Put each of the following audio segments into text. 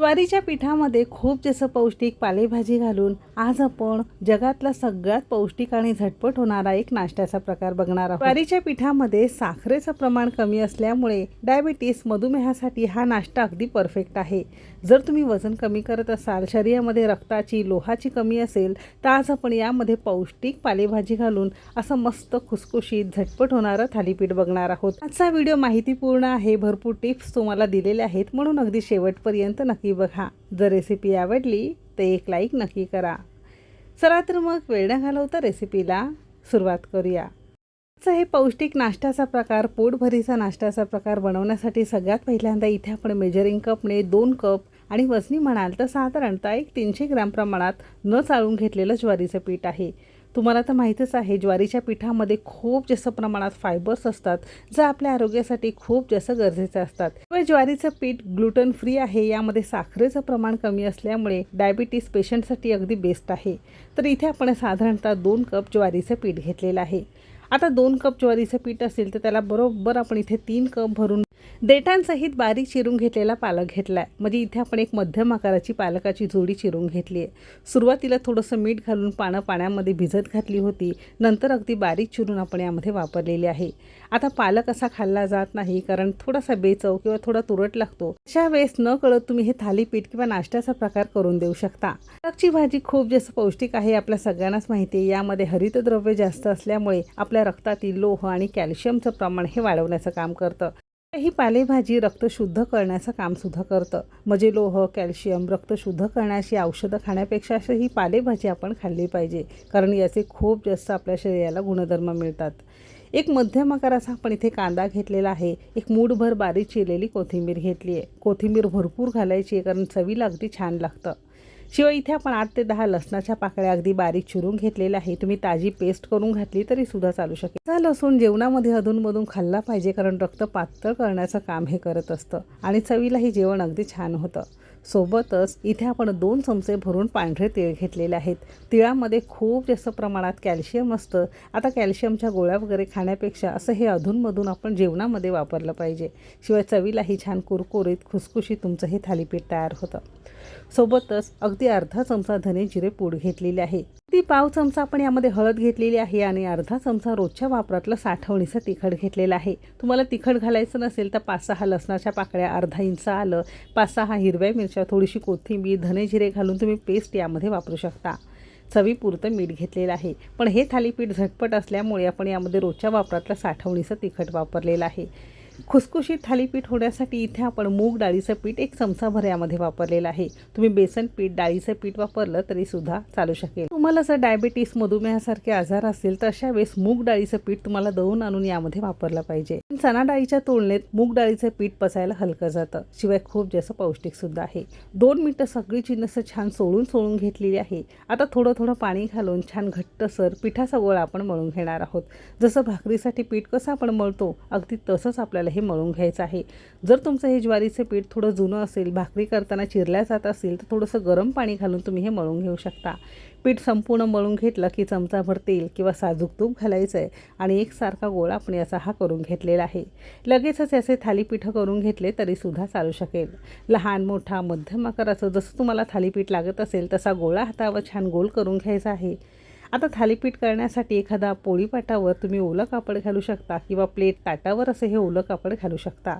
ज्वारीच्या पिठामध्ये खूप जसं पौष्टिक पालेभाजी घालून आज आपण जगातला सगळ्यात पौष्टिक आणि झटपट होणारा एक नाश्त्याचा प्रकार बघणार आहोत. ज्वारीच्या पिठामध्ये साखरेचं प्रमाण कमी असल्यामुळे डायबिटीस मधुमेहासाठी हा नाश्ता अगदी परफेक्ट आहे. जर तुम्ही वजन कमी करत असाल शरीरामध्ये रक्ताची लोहाची कमी असेल तर आज आपण यामध्ये पौष्टिक पालेभाजी घालून असं मस्त खुसखुशीत झटपट होणारं थालीपीठ बघणार आहोत. आजचा व्हिडिओ माहितीपूर्ण आहे भरपूर टिप्स तुम्हाला दिलेल्या आहेत म्हणून अगदी शेवटपर्यंत नक्की बघा. जर रेसिपी आवडली तर एक लाईक नक्की करा. चला तर मग वेळ न घालवता रेसिपीला सुरुवात करूया. आजचा हे पौष्टिक नाश्त्याचा प्रकार पोटभरीचा नाश्त्याचा प्रकार बनवण्यासाठी सगळ्यात पहिल्यांदा इथे आपण मेजरिंग कपने दोन कप आणि वजनी म्हणाल तर साधारणतः एक तीनशे ग्रॅम प्रमाणात न चाळून घेतलेलं ज्वारीचं पीठ आहे. तुम्हाला तर माहीतच आहे ज्वारीच्या पिठामध्ये खूप जास्त प्रमाणात फायबर्स असतात जे आपल्या आरोग्यासाठी खूप जास्त गरजेचे असतात. व ज्वारीचं पीठ ग्लुटन फ्री आहे यामध्ये साखरेचं प्रमाण कमी असल्यामुळे डायबिटीस पेशंटसाठी अगदी बेस्ट आहे. तर इथे आपण साधारणतः दोन कप ज्वारीचं पीठ घेतलेलं आहे. आता दोन कप ज्वारीचं पीठ असेल तर त्याला बरोबर आपण इथे तीन कप भरून देठांसहित बारीक चिरून घेतलेला पालक घेतला आहे म्हणजे इथे आपण एक मध्यम आकाराची पालकाची जोडी चिरून घेतली आहे सुरुवातीला थोडंसं मीठ घालून पानं पाण्यामध्ये भिजत घातली होती. नंतर अगदी बारीक चिरून आपण यामध्ये वापरलेली आहे. आता पालक असा खाल्ला जात नाही कारण थोडासा बेचव किंवा थोडा तुरट लागतो. अशा वेळेस न कळत तुम्ही हे थालीपीठ किंवा नाश्त्याचा प्रकार करून देऊ शकता. पालकची भाजी खूप जास्त पौष्टिक आहे आपल्या सगळ्यांनाच माहिती आहे. यामध्ये हरितद्रव्य जास्त असल्यामुळे आपल्या रक्तातील लोह आणि कॅल्शियमचं प्रमाण हे वाढवण्याचं काम करतं. ही पालेभाजी रक्त शुद्ध करण्याचं कामसुद्धा करतं. म्हणजे लोह कॅल्शियम रक्त शुद्ध करण्याची औषधं खाण्यापेक्षा अशी ही पालेभाजी आपण खाल्ली पाहिजे कारण याचे खूप जास्त आपल्या शरीराला गुणधर्म मिळतात. एक मध्यम आकाराचा आपण इथे कांदा घेतलेला आहे. एक मूठभर बारीक चिरलेली कोथिंबीर घेतली आहे. कोथिंबीर भरपूर घालायची आहे कारण चवीला अगदी छान लागतं. शिवाय इथे आपण आठ ते दहा लसणाच्या पाकळ्या अगदी बारीक चिरून घेतलेल्या आहे तुम्ही ताजी पेस्ट करून घातली तरी सुद्धा चालू शकेल. हा लसूण जेवणामध्ये अधूनमधून खाल्ला पाहिजे कारण रक्त पातळ करण्याचं काम हे करत असतं आणि चवीलाही जेवण अगदी छान होतं. सोबतच इथे आपण दोन चमचे भरून पांढरे तिळ घेतलेले आहेत. तिळामध्ये खूप जास्त प्रमाणात कॅल्शियम असतं. आता कॅल्शियमच्या गोळ्या वगैरे खाण्यापेक्षा असं हे अधूनमधून आपण जेवणामध्ये वापरलं पाहिजे. शिवाय चवीलाही छान कुरकुरीत खुसखुशीत तुमचं हे थालीपीठ तयार होतं. सोबतच अगदी अर्धा चमचा धने जिरे पूड घेतलेली आहे. ती पाव चमचा आपण यामध्ये हळद घेतलेली आहे आणि अर्धा चमचा रोजच्या वापरातलं साठवणीचं तिखट घेतलेलं आहे. तुम्हाला तिखट घालायचं नसेल तर पाच सहा लसणाच्या पाकळ्या अर्धा इंच आलं पाच सहा हिरव्या मिरच्या थोडीशी कोथिंबीर धने जिरे घालून तुम्ही पेस्ट यामध्ये वापरू शकता. चवीपुरतं मीठ घेतलेलं आहे. पण हे थालीपीठ झटपट असल्यामुळे आपण यामध्ये रोजच्या वापरातलं साठवणीचं तिखट वापरलेलं आहे. खुसखुशीत थालीपीठ होण्यासाठी इथे आपण मूग डाळीचं पीठ एक चमचाभर यामध्ये वापरलेलं आहे. तुम्ही बेसन पीठ डाळीचं पीठ वापरलं तरी सुद्धा चालू शकेल. तुम्हाला जर डायबिटीस मधुमेहासारखे आजार असतील तर अशा वेळेस मूग डाळीचं पीठ तुम्हाला दळून आणून यामध्ये वापरलं पाहिजे. चणा डाळीच्या तुलनेत मूग डाळीचं पीठ पचायला हलकं जातं. शिवाय खूप जास्त पौष्टिक सुद्धा आहे. दोन मिनटं सगळी जिन्नस छान सोळून सोळून घेतलेली आहे. आता थोडं थोडं पाणी घालून छान घट्टसर पिठाचा गोळा आपण मळून घेणार आहोत. जसं भाकरीसाठी पीठ कसं आपण मळतो अगदी तसंच आपल्याला हे मळून घ्यायचं आहे. जर तुमचं हे ज्वारीचं पीठ थोडं जुनं असेल भाकरी करताना चिरल्या जात असेल तर थोडंसं गरम पाणी घालून तुम्ही हे मळून घेऊ शकता. पीठ संपूर्ण मळून घेतलं की चमचाभर तेल किंवा साजूक तूप घालायचं आहे आणि एकसारखा गोळा आपण याचा हा करून घेतलेला आहे. लगेचच याचे थालीपीठं करून घेतले तरीसुद्धा चालू शकेल. लहान मोठा मध्यम आकाराचं जसं तुम्हाला थालीपीठ लागत असेल तसा गोळा हातावर छान गोल करून घ्यायचा आहे. आता थालीपीठ करण्यासाठी एखादा पोळीपाटावर तुम्ही ओलं कापड घालू शकता किंवा प्लेट ताटावर असं हे ओलं कापड घालू शकता.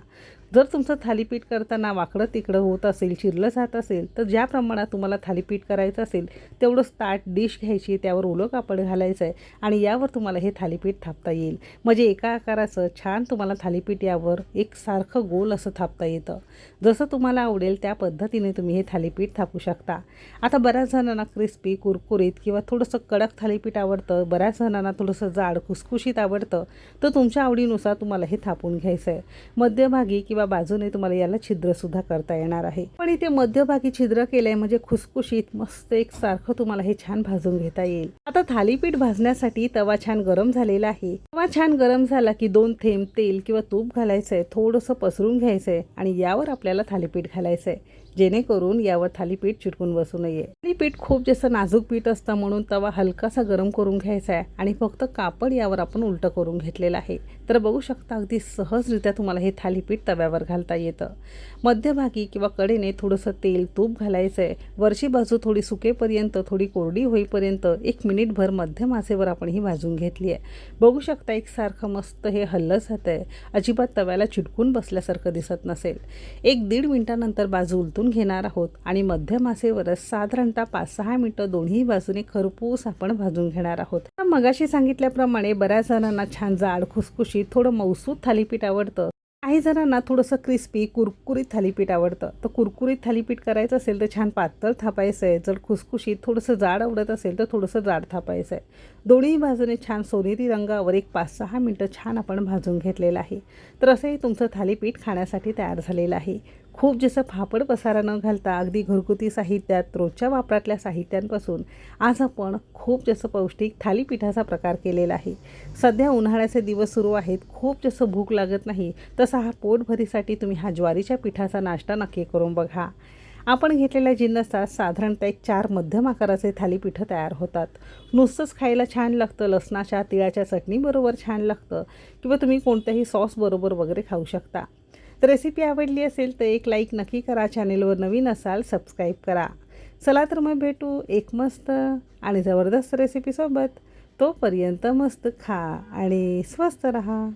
जर तुमचं थालीपीठ करताना वाकडं तिकडं होत असेल चिरलं जात असेल तर ज्या प्रमाणात तुम्हाला थालीपीठ करायचं असेल तेवढंच ताट डिश घ्यायची त्यावर ओलं कापड घालायचं आहे आणि यावर तुम्हाला हे थालीपीठ थापता येईल. म्हणजे एका आकाराचं छान तुम्हाला थालीपीठ यावर एकसारखं गोल असं थापता येतं. जसं तुम्हाला आवडेल त्या पद्धतीने तुम्ही हे थालीपीठ थापू शकता. आता बऱ्याच जणांना क्रिस्पी कुरकुरीत किंवा थोडंसं कडक थालीपीठ आवडतं बऱ्याच जणांना थोडंसं जाड खुसखुशीत आवडतं तर तुमच्या आवडीनुसार तुम्हाला हे थापून घ्यायचं आहे मध्यभागी किंवा बाजूने तुम्हाला याला छिद्रसुद्धा करता येणार आहे. पण इथे मध्यभागी छिद्र केलंय म्हणजे खुसखुशीत मस्त एक सारखं तुम्हाला हे छान भाजून घेता येईल. आता थालीपीठ भाजण्यासाठी तवा छान गरम झालेला आहे. तवा छान गरम झाला की दोन थेंब तेल किंवा तूप घालायचंय थोडंसं पसरून घ्यायचंय आणि यावर आपल्याला थालीपीठ घालायचंय. जेणेकरून यावर थालीपीठ चिटकून बसू नये. थालीपीठ खूप जसं नाजूक पीठ असतं म्हणून तवा हलकासा गरम करून घ्यायचा आहे आणि फक्त कापड यावर आपण उलटं करून घेतलेलं आहे. तर बघू शकता अगदी सहजरित्या तुम्हाला हे थालीपीठ तव्यावर घालता येतं. मध्यभागी किंवा कडेने थोडंसं तेल तूप घालायचं आहे. वरची बाजू थोडी सुकेपर्यंत थोडी कोरडी होईपर्यंत एक मिनिटभर मध्यम आसेवर आपण ही भाजून घेतली आहे. बघू शकता एकसारखं मस्त हे हल्लं जातं आहे अजिबात तव्याला चिटकून बसल्यासारखं दिसत नसेल. एक दीड मिनिटानंतर बाजू उलटून घेणार आहोत. आणि मध्यम आचेवरच साधारणतः पाच सहा मिनटं दोन्ही बाजूने खरपूस आपण भाजून घेणार आहोत. तर मगाशी सांगितल्याप्रमाणे बऱ्याच जणांना छान जाड खुसखुशीत थोडं मौसूद थालीपीठ आवडतं. काही जणांना थोडंसं क्रिस्पी कुरकुरीत थालीपीठ आवडतं. तर कुरकुरीत थालीपीठ करायचं असेल तर छान पातळ थापायचं आहे. जर खुसखुशीत थोडंसं जाड आवडत असेल तर थोडंसं जाड थापायचं आहे. दोन्ही बाजूने छान सोनेरी रंगावर एक पाच सहा मिनटं छान आपण भाजून घेतलेलं आहे. तर असंही तुमचं थालीपीठ खाण्यासाठी तयार झालेलं आहे. खूप जसं फापड पसारा न घालता अगदी घरगुती साहित्यात रोजच्या वापरातल्या साहित्यांपासून आज आपण खूप जास्त पौष्टिक थालीपीठाचा प्रकार केलेला आहे. सध्या उन्हाळ्याचे दिवस सुरू आहेत खूप जसं भूक लागत नाही तसा हा पोटभरीसाठी तुम्ही हा ज्वारीच्या पिठाचा नाश्ता नक्की करून बघा. आपण घेतलेल्या जिन्नसात साधारणतः एक चार मध्यम आकाराचे थालीपीठं तयार होतात. नुसतंच खायला छान लागतं लसणाच्या तिळाच्या चटणीबरोबर छान लागतं किंवा तुम्ही कोणत्याही सॉसबरोबर वगैरे खाऊ शकता. तर रेसिपी आवडली असेल तर एक लाईक नक्की करा. चॅनेलवर नवीन असाल सबस्क्राईब करा. चला तर मग भेटू एक मस्त आणि जबरदस्त रेसिपीसोबत तोपर्यंत मस्त खा आणि स्वस्त रहा.